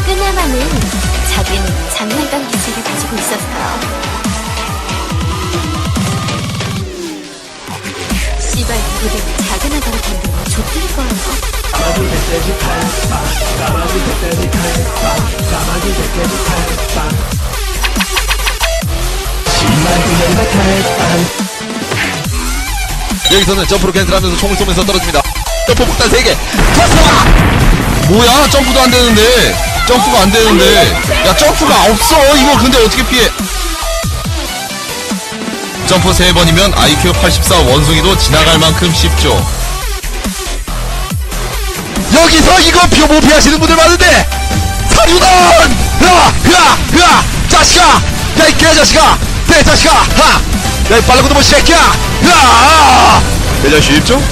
작은 하마는 자기는 장난감 기질을 가지고 있었어요. 씨발 누구든 작은 하마를 던는 거 좋을 거예요. 여기서는 점프로 캔슬하면서 총을 쏘면서 떨어집니다. 점프 폭탄 3개. 쳤어! 뭐야? 점프도 안 되는데. 점프가 안 되는데. 야, 점프가 없어. 이거 근데 어떻게 피해? 점프 3번이면 IQ 84 원숭이도 지나갈 만큼 쉽죠. 여기서 이거 표못 피하시는 분들 많은데! 사류단! 으아! 으아! 으아! 자식아! 야, 이 개자식아! 내 자식아! 하! 야, 이 빨라고도 못 새끼야! 으아! 대전 쉽죠?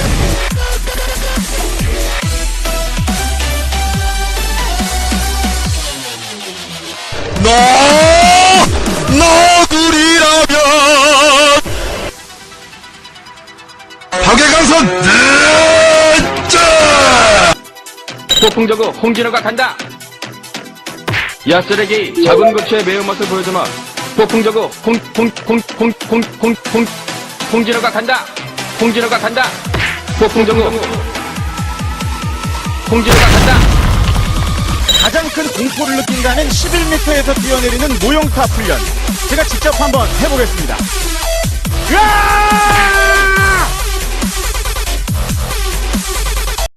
박예강선! 넷째! 폭풍저구 홍진호가 간다. 야 쓰레기 작은 것의 매운맛을 보여주마. 폭풍저구 홍홍홍홍홍홍홍 홍진호가 간다. 홍진호가 간다. 폭풍저구 홍진호가 간다. 가장 큰 공포를 느낀다는 11m에서 뛰어내리는 모형타 훈련. 제가 직접 한번 해보겠습니다. 으아!